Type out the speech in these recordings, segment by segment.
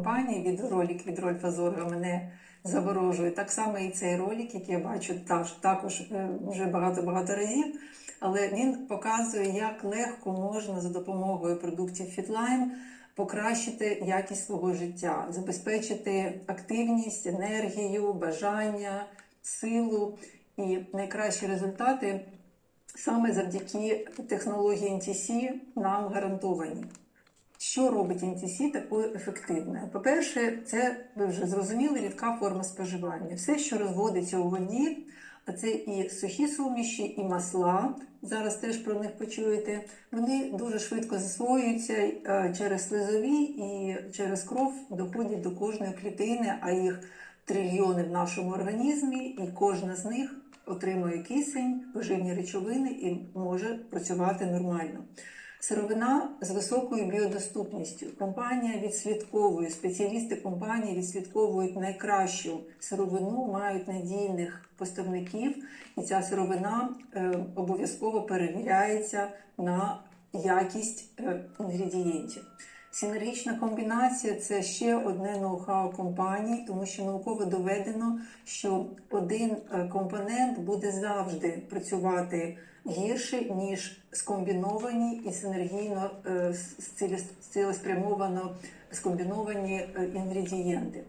компанії відеоролик від Рольфа Зорга мене заворожує. Так само і цей ролик, який я бачу також, е, вже багато-багато разів. Але він показує, як легко можна за допомогою продуктів Fitline покращити якість свого життя, забезпечити активність, енергію, бажання, силу і найкращі результати саме завдяки технології NTC нам гарантовані. Що робить NTC такою ефективною? По-перше, це ви вже зрозуміли рідка форма споживання. Все, що розводиться у воді, а це і сухі суміші, і масла. Зараз теж про них почуєте. Вони дуже швидко засвоюються через слизові і через кров доходять до кожної клітини, а їх трильйони в нашому організмі, і кожна з них отримує кисень, поживні речовини і може працювати нормально. Сировина з високою біодоступністю. Компанія відслідковує, спеціалісти компанії відслідковують найкращу сировину, мають надійних поставників, і ця сировина е, обов'язково перевіряється на якість е, інгредієнтів. Синергічна комбінація це ще одне ноу-хау компанії, тому що науково доведено, що один е, компонент буде завжди працювати гірше, ніж скомбіновані і синергійно е, цілеспрямовано скомбіновані е, інгредієнти.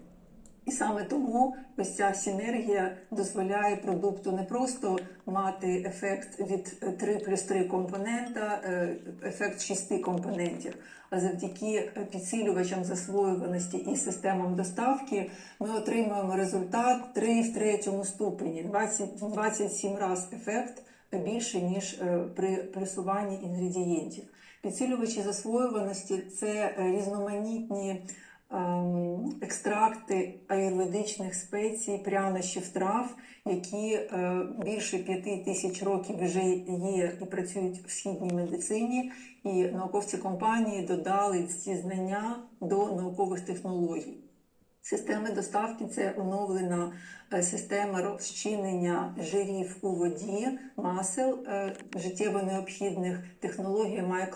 І саме тому ось ця синергія дозволяє продукту не просто мати ефект від 3 плюс 3 компонента, е, ефект 6 компонентів, а завдяки підсилювачам засвоюваності і системам доставки ми отримуємо результат 3 в третьому ступені, 20, 27 раз ефект більше, ніж е, при плюсуванні інгредієнтів. Підсилювачі засвоюваності це е, різноманітні ем, екстракти аюрведичних спецій, прянощів трав, які е, більше п'яти тисяч років вже є і працюють в східній медицині. І науковці компанії додали ці знання до наукових технологій. Системи доставки це оновлена е, система розчинення жирів у воді, масел, е, життєво необхідних технологія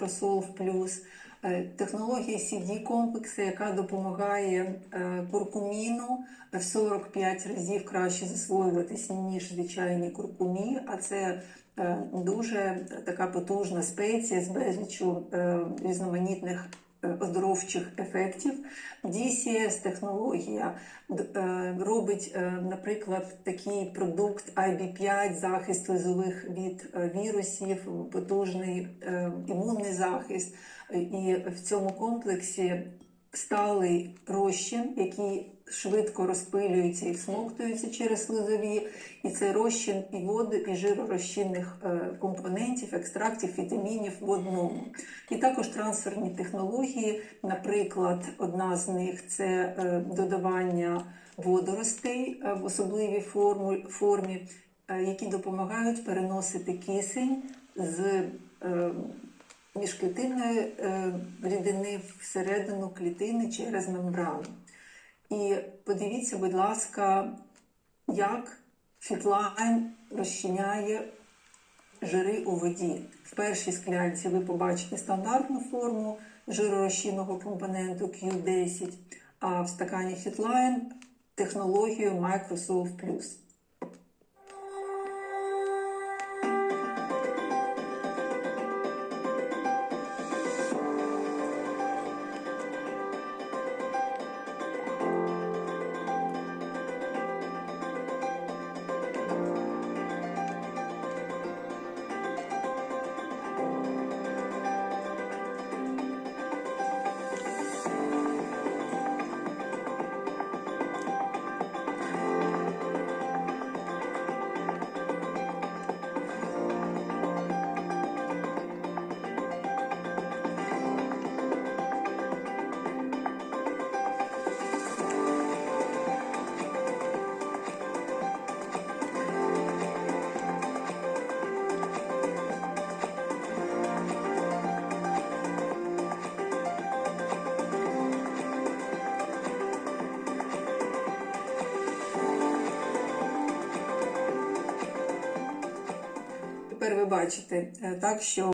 Plus, е, технологія cd комплексу, яка допомагає куркуміну в 45 разів краще засвоюватися, ніж звичайні куркумі, а це дуже така потужна спеція з безліччю е, різноманітних оздоровчих ефектів. DCS технологія е, робить, е, наприклад, такий продукт IB5, захист слизових від е, вірусів, потужний е, імунний захист. Е, І в цьому комплексі сталий розчин, який швидко розпилюється і всмоктується через слизові, і це розчин і води, і жиророзчинних е, компонентів, екстрактів, вітамінів в одному. І також трансферні технології, наприклад, одна з них це е, додавання водоростей е, в особливій формі, які допомагають переносити кисень з міжклітинної е, рідини всередину клітини через мембрану. І подивіться, будь ласка, як фітлайн розчиняє жири у воді. В першій склянці ви побачите стандартну форму жиророзчинного компоненту Q10, а в стакані Fitline технологію Microsoft Plus. Ви бачите, так що